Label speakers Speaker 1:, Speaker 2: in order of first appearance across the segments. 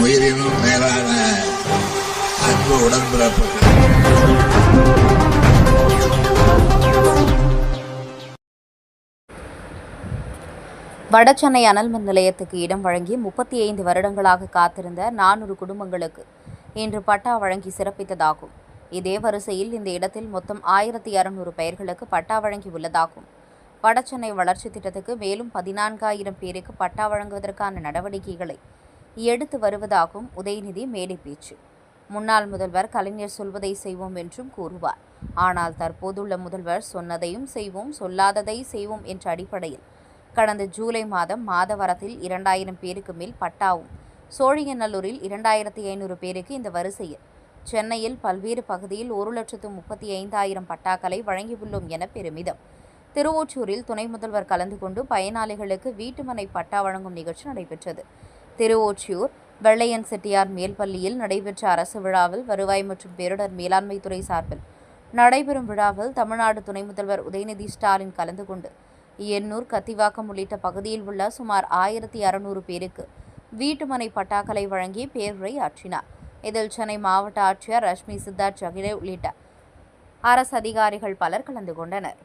Speaker 1: உயிரினும் மேலான அன்பு உடன்பிறப்புகள்.
Speaker 2: வடசென்னை அனல் மின் நிலையத்துக்கு இடம் வழங்கி முப்பத்தி ஐந்து வருடங்களாக காத்திருந்த நானூறு குடும்பங்களுக்கு இன்று பட்டா வழங்கி சிறப்பித்ததாகும். இதே வரிசையில் இந்த இடத்தில் மொத்தம் ஆயிரத்தி அறுநூறு பெயர்களுக்கு பட்டா வழங்கி உள்ளதாகும். வடசென்னை வளர்ச்சி திட்டத்துக்கு மேலும் பதினான்காயிரம் பேருக்கு பட்டா வழங்குவதற்கான நடவடிக்கைகளை எடுத்து வருவதாகவும் உதயநிதி மேடை பேச்சு. முன்னாள் முதல்வர் கலைஞர் சொல்வதை செய்வோம் என்றும் கூறுவார். ஆனால் தற்போதுள்ள முதல்வர் சொன்னதையும் செய்வோம் சொல்லாததை செய்வோம் என்ற அடிப்படையில். கடந்த ஜூலை மாதம் மாதவரத்தில் இரண்டாயிரம் பேருக்கு மேல் பட்டாவும் சோழிங்கநல்லூரில் இரண்டாயிரத்தி ஐநூறு பேருக்கு இந்த வரிசையில். சென்னையில் பல்வேறு பகுதியில் ஒரு லட்சத்து முப்பத்தி ஐந்தாயிரம் பட்டாக்களை வழங்கியுள்ளோம் என பெருமிதம். திருவொற்றூரில் துணை முதல்வர் கலந்து கொண்டு பயனாளிகளுக்கு வீட்டுமனை பட்டா வழங்கும் நிகழ்ச்சி நடைபெற்றது. திருவொற்றியூர் வெள்ளையன் செட்டியார் மேல்பள்ளியில் நடைபெற்ற அரசு விழாவில் வருவாய் மற்றும் பேரிடர் மேலாண்மை துறை சார்பில் நடைபெறும் விழாவில் தமிழ்நாடு துணை முதல்வர் உதயநிதி ஸ்டாலின் கலந்து கொண்டு எண்ணூர் கத்திவாக்கம் உள்ளிட்ட பகுதியில் உள்ள சுமார் ஆயிரத்தி அறுநூறு பேருக்கு வீட்டுமனை பட்டாக்களை வழங்கி பேருரை ஆற்றினார். இதில் சென்னை மாவட்ட ஆட்சியர் ரஷ்மி சித்தார்த் ஜகிரே உள்ளிட்ட அரசு அதிகாரிகள் பலர் கலந்து கொண்டனர்.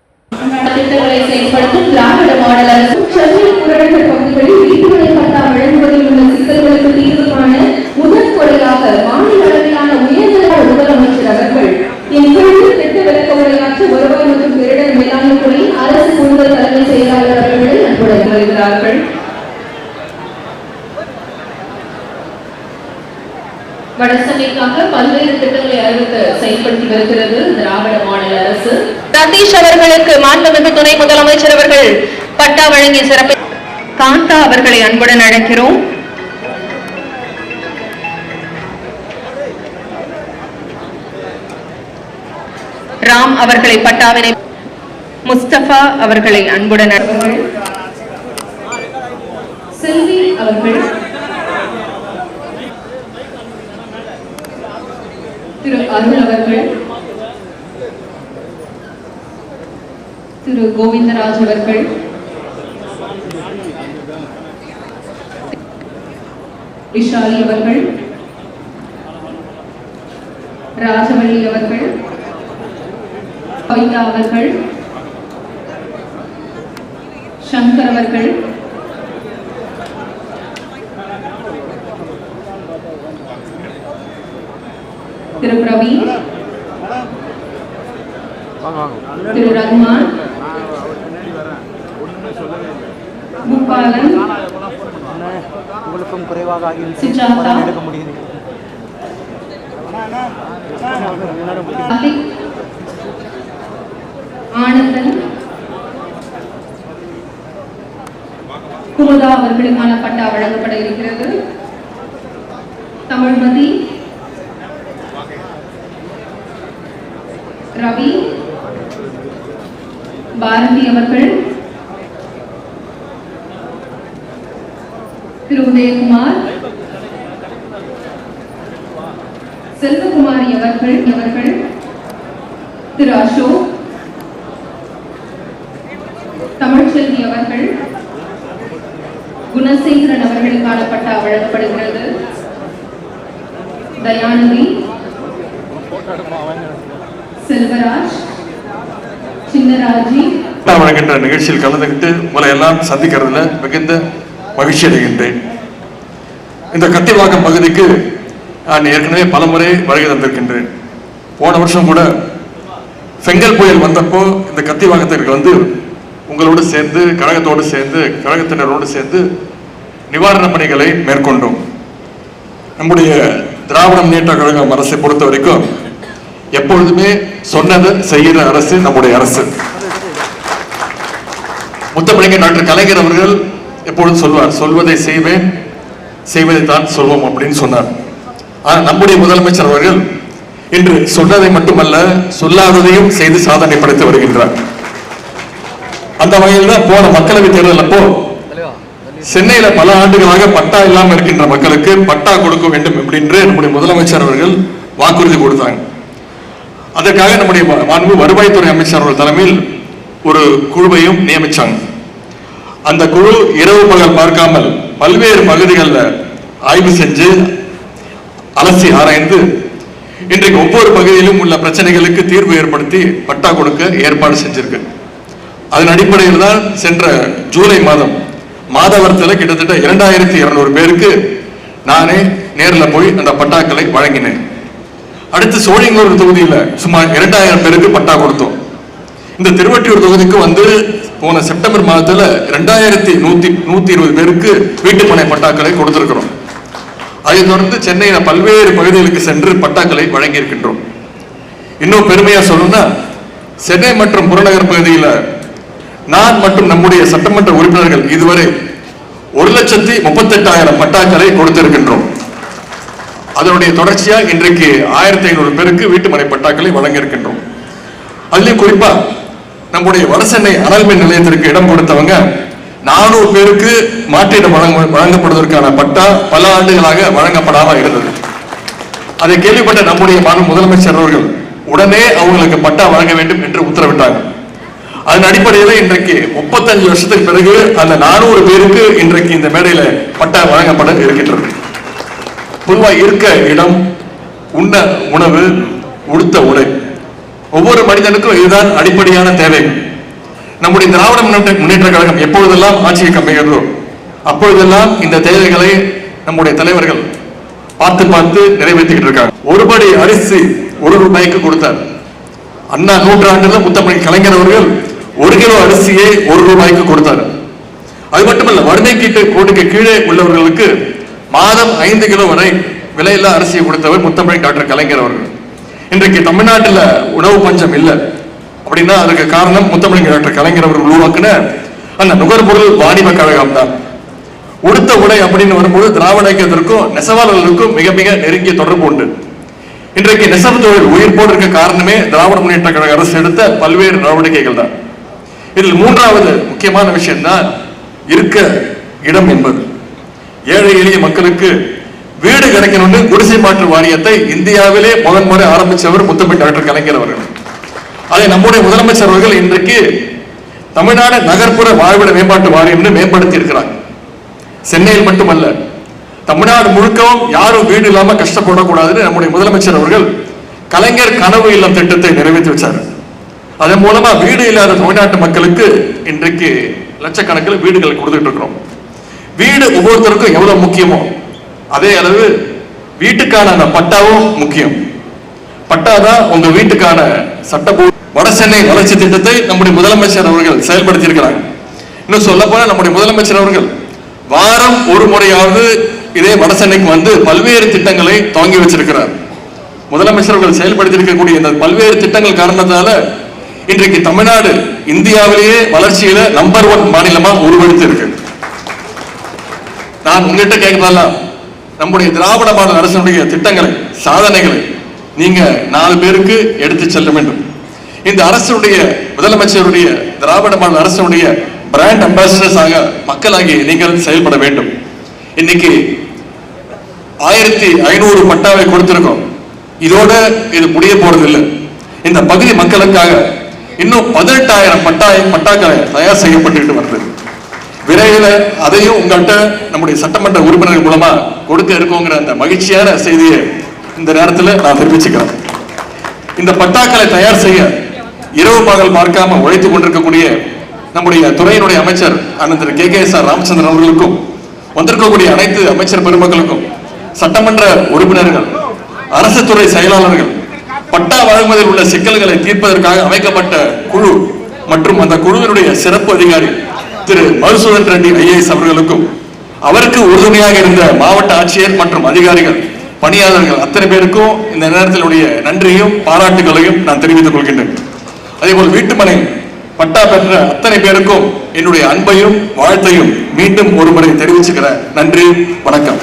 Speaker 3: திட்டங்களை செயல்படுத்தும் திராவிட மாடல் அரசு சென்னை புறநகர் பகுதிகளில் வீட்டுமனை பட்டா வழங்குவதில் உள்ள சிக்கல்களுக்கு தீர்வு காண முதன் முறையாக மாநில அளவிலான உயர்நிலை முதலமைச்சர் அவர்கள் இந்நிகழ்வில் திட்ட விளக்க உரையாற்ற வருவாய் மற்றும் பேரிடர் மேலாண்மை துறை அரசு கூடுதல் தலைமை செயலாளர் அவர்களை அன்புடன் வருகிறார்கள் வடசென்னைக்காக பல்வேறு திட்டங்களை அறிவித்து செயல்படுத்தி வருகிறது. திராவிட மாநில அரசு. சதீஷ் அவர்களுக்கு மாண்புமிகு துணை முதலமைச்சர் அவர்கள் பட்டா வழங்கி சிறப்பு. காந்தா அவர்களை அன்புடன் அழைக்கிறோம். ராம் அவர்களை பட்டாவினை முஸ்தபா அவர்களை அன்புடன் அழைக்கிறோம். செல்வி அவர்கள். திரு அருள் அவர்கள் திரு கோவிந்தராஜ் அவர்கள் விஷாலி அவர்கள் ராஜவள்ளி அவர்கள் கவிதா அவர்கள் சங்கர் அவர்கள் திரு பிரவீன் திரு ரகுமான் பூபாலன்
Speaker 4: உங்களுக்கும் குறைவாக ஆகி எடுக்க முடியுது
Speaker 3: ஆனந்தன் குமுதா அவர்களுக்கான பட்டா வழங்கப்பட இருக்கிறது. தமிழ்மதி ரவி பாரதி அவர்கள் திரு உதயகுமார் செல்வகுமாரி அவர்கள் அவர்கள் திரு அசோக் தமிழ்ச்செல்வி அவர்கள் குணசேகரன் அவர்களுக்கான பட்டா வழங்கப்படுகிறது. தயாநிதி செல்வராஜ் சின்னராஜி.
Speaker 5: நான் வழங்குகின்ற நிகழ்ச்சியில் கலந்துக்கிட்டு உங்களை எல்லாம் சந்திக்கிறதுல மிகுந்த மகிழ்ச்சி அடைகின்றேன். இந்த கத்திவாக்கம் பகுதிக்கு நான் ஏற்கனவே பலமுறை வருகை தந்திருக்கின்றேன். போன வருஷம் கூட செங்கல் புயல் வந்தப்போ இந்த கத்திவாக்கத்திற்கு வந்து உங்களோடு சேர்ந்து கழகத்தோடு சேர்ந்து கழகத்தினரோடு சேர்ந்து நிவாரணப் பணிகளை மேற்கொண்டோம். நம்முடைய திராவிட முன்னேற்ற கழகம் அரசை பொறுத்த வரைக்கும் எப்பொழுதுமே சொன்னதை செய்கிற அரசு நம்முடைய அரசு. முத்தமிழங்க டாக்டர் கலைஞர் அவர்கள் எப்பொழுதும் சொல்வார் சொல்வதை செய்வேன் செய்வதை தான் சொல்வோம் அப்படின்னு சொன்னார். ஆனால் நம்முடைய முதலமைச்சர் அவர்கள் இன்று சொன்னதை மட்டுமல்ல சொல்லாததையும் செய்து சாதனை படைத்து வருகின்றார். அந்த வகையில் தான் போன மக்களவை தேர்தல் அப்போ சென்னையில பல ஆண்டுகளாக பட்டா இல்லாமல் இருக்கின்ற மக்களுக்கு பட்டா கொடுக்க வேண்டும் என்று நம்முடைய முதலமைச்சர் அவர்கள் வாக்குறுதி கொடுத்தாங்க. அதற்காக நம்முடைய மாண்பு வருவாய்த்துறை அமைச்சர் அவர்கள் தலைமையில் ஒரு குழுவையும் நியமிச்சாங்க. அந்த குழு இரவு பகல் பார்க்காமல் பல்வேறு பகுதிகளில் ஆய்வு செஞ்சு அலசி ஆராய்ந்து இன்றைக்கு ஒவ்வொரு பகுதியிலும் உள்ள பிரச்சனைகளுக்கு தீர்வு ஏற்படுத்தி பட்டா கொடுக்க ஏற்பாடு செஞ்சிருக்கு. அதன் அடிப்படையில் தான் சென்ற ஜூலை மாதம் மாதவரத்தில் கிட்டத்தட்ட இரண்டாயிரத்தி இருநூறு பேருக்கு நானே நேரில் போய் அந்த பட்டாக்களை வழங்கினேன். அடுத்து சோழிங்கூர் தொகுதியில் சுமார் இரண்டாயிரம் பேருக்கு பட்டா கொடுத்தோம். இந்த திருவட்டியூர் தொகுதிக்கு வந்து போன செப்டம்பர் மாதத்தில் ரெண்டாயிரத்தி நூத்தி நூத்தி இருபது பேருக்கு வீட்டுமனை பட்டாக்களை கொடுத்திருக்கிறோம். அதைத் தொடர்ந்து சென்னையில பல்வேறு பகுதிகளுக்கு சென்று பட்டாக்களை வழங்கியிருக்கின்றோம். இன்னும் பெருமையா சொல்லணும்னா சென்னை மற்றும் புறநகர் பகுதியில் நான் மற்றும் நம்முடைய சட்டமன்ற உறுப்பினர்கள் இதுவரை ஒரு லட்சத்தி முப்பத்தெட்டாயிரம் பட்டாக்களை கொடுத்திருக்கின்றோம். அதனுடைய தொடர்ச்சியா இன்றைக்கு ஆயிரத்தி ஐநூறு பேருக்கு வீட்டுமனை பட்டாக்களை வழங்க இருக்கின்றோம் அதுலேயும் குறிப்பா நம்முடைய வடசென்னை அனல் மின் நிலையத்திற்கு இடம் கொடுத்தவங்க நானூறு பேருக்கு மாற்றீடு வழங்க வழங்கப்படுவதற்கான பட்டா பல ஆண்டுகளாக வழங்கப்படாமல் இருந்தது. அதை கேள்விப்பட்ட நம்முடைய மாநில முதலமைச்சர் அவர்கள் உடனே அவங்களுக்கு பட்டா வழங்க வேண்டும் என்று உத்தரவிட்டாங்க. அதன் அடிப்படையில் இன்றைக்கு முப்பத்தஞ்சு வருஷத்துக்கு பிறகு அந்த நானூறு பேருக்கு இன்றைக்கு இந்த மேடையில் பட்டா வழங்கப்பட இருக்கின்றது. பொதுவாக இருக்க இடம் உண்ண உணவு உடுத்த உடை. ஒவ்வொரு மனிதனுக்கும் இதுதான் அடிப்படையான தேவை. நம்முடைய திராவிட முன்னேற்ற முன்னேற்ற கழகம் எப்பொழுதெல்லாம் ஆட்சியை கம்மிகிறதோ அப்பொழுதெல்லாம் இந்த தேவைகளை நம்முடைய தலைவர்கள் பார்த்து பார்த்து நிறைவேற்றிக்கிட்டு இருக்காங்க. ஒரு படி அரிசி ஒரு ரூபாய்க்கு கொடுத்தார். அண்ணா நூற்றாண்டுல முத்தமிழ் கலைஞர் அவர்கள் ஒரு கிலோ அரிசியை ஒரு ரூபாய்க்கு கொடுத்தார். அது மட்டுமல்ல வறுமை கீட்டு கோட்டுக்கு கீழே உள்ளவர்களுக்கு மாதம் ஐந்து கிலோ வரை விலையில்லா அரிசியை கொடுத்தவர் முத்தமிழ் டாக்டர் கலைஞர் அவர்கள். இன்றைக்கு தமிழ்நாட்டில் உணவு பஞ்சம் இல்லை. அப்படின்னா அதுக்கு காரணம் முத்தமிழ் டாக்டர் கலைஞர் அவர்கள் உருவாக்குன அந்த நுகர்பொருள் வாணிப கழகம் தான். உடுத்த உடை அப்படின்னு வரும்போது திராவிட இயக்கத்திற்கும் நெசவாளர்களுக்கும் மிக மிக நெருங்கிய தொடர்பு உண்டு. இன்றைக்கு நெசவு தொழில் உயிர் போட்டிருக்க காரணமே திராவிட முன்னேற்ற கழக அரசு எடுத்த பல்வேறு நடவடிக்கைகள் தான். இதில் மூன்றாவது முக்கியமான விஷயம் தான் இருக்க இடம் என்பது. ஏழை எளிய மக்களுக்கு வீடு கிடைக்கணும்னு குடிசை மாற்று வாரியத்தை இந்தியாவிலே முதன் முறை ஆரம்பிச்சவர் முத்தமிழ் டாக்டர் கலைஞர் அவர்கள். அதை நம்முடைய முதலமைச்சர் அவர்கள் இன்றைக்கு தமிழ்நாடு நகர்ப்புற வாழ்விட மேம்பாட்டு வாரியம்னு மேம்படுத்தி இருக்கிறாங்க சென்னையில் மட்டுமல்ல தமிழ்நாடு முழுக்கவும் யாரும் வீடு இல்லாம கஷ்டப்படக்கூடாதுன்னு நம்முடைய முதலமைச்சர் அவர்கள் கலைஞர் கனவு இல்லம் திட்டத்தை நிறைவேற்றி வச்சார். அதன் மூலமா வீடு இல்லாத தமிழ்நாட்டு மக்களுக்கு இன்றைக்கு லட்சக்கணக்கில் வீடுகள் கொடுத்துட்டு இருக்கிறோம். வீடு ஒவ்வொருத்தருக்கும் எவ்வளவு முக்கியமோ அதே அளவு வீட்டுக்கான அந்த பட்டாவும் முக்கியம். பட்டாதான் உங்க வீட்டுக்கான சட்டப்பூ வட சென்னை வளர்ச்சி திட்டத்தை நம்முடைய முதலமைச்சர் அவர்கள் செயல்படுத்தி இருக்கிறாங்க இன்னும் சொல்ல போனா நம்முடைய முதலமைச்சர் அவர்கள் வாரம் ஒரு முறையாவது இதே வட சென்னைக்கு வந்து பல்வேறு திட்டங்களை துவங்கி வச்சிருக்கிறார். முதலமைச்சர் அவர்கள் செயல்படுத்தி இருக்கக்கூடிய இந்த பல்வேறு திட்டங்கள் காரணத்தால இன்றைக்கு தமிழ்நாடு இந்தியாவிலேயே வளர்ச்சியில நம்பர் ஒன் மாநிலமா உருவெடுத்து இருக்கு நான் உங்ககிட்ட கேட்கறதெல்லாம் நம்முடைய திராவிட மாடல் அரசனுடைய திட்டங்களை சாதனைகளை நீங்க நாலு பேருக்கு எடுத்து செல்ல வேண்டும். இந்த அரசுடைய முதலமைச்சருடைய திராவிட மாடல் அரசனுடைய பிராண்ட் அம்பாசிடர்ஸாக மக்களாகி நீங்கள் செயல்பட வேண்டும். இன்னைக்கு ஆயிரத்தி ஐநூறு பட்டாவை கொடுத்திருக்கோம். இதோட இது முடிய போறதில்லை. இந்த பகுதி மக்களுக்காக இன்னும் பதினெட்டாயிரம் பட்டாய் பட்டாக்களை தயார் செய்யப்பட்டுட்டு வருது. விரைவில் அதையும் உங்கள்கிட்ட நம்முடைய சட்டமன்ற உறுப்பினர்கள் மூலமா கொடுக்க இருக்கோங்கிற அந்த மகிழ்ச்சியான செய்தியை இந்த நேரத்தில் நான் தெரிவிச்சுக்கிறேன். இந்த பட்டாக்களை தயார் செய்ய இரவு பகல் பார்க்காம உழைத்துக் கொண்டிருக்கக்கூடிய நம்முடைய துறையினுடைய அமைச்சர் அண்ணன் K. K. S. R. Ramachandran அவர்களுக்கும் வந்திருக்கக்கூடிய அனைத்து அமைச்சர் பெருமக்களுக்கும் சட்டமன்ற உறுப்பினர்கள் அரசு துறை செயலாளர்கள் பட்டா வழங்குவதில் உள்ள சிக்கல்களை தீர்ப்பதற்காக அமைக்கப்பட்ட குழு மற்றும் அந்த குழுவினுடைய சிறப்பு அதிகாரி திரு மதுசூதன் ரெட்டி ஐஏஎஸ் அவர்களுக்கும் அவருக்கு உறுதுணையாக இருந்த மாவட்ட ஆட்சியர் மற்றும் அதிகாரிகள் பணியாளர்கள் அத்தனை பேருக்கும் இந்த நேரத்தினுடைய நன்றியும் பாராட்டுகளையும் நான் தெரிவித்துக் கொள்கின்றேன். அதே போல் வீட்டுமனை பட்டா பெற்ற அத்தனை பேருக்கும் என்னுடைய அன்பையும் வாழ்த்தையும் மீண்டும் ஒருமுறை தெரிவிச்சுக்கிறேன் நன்றி வணக்கம்.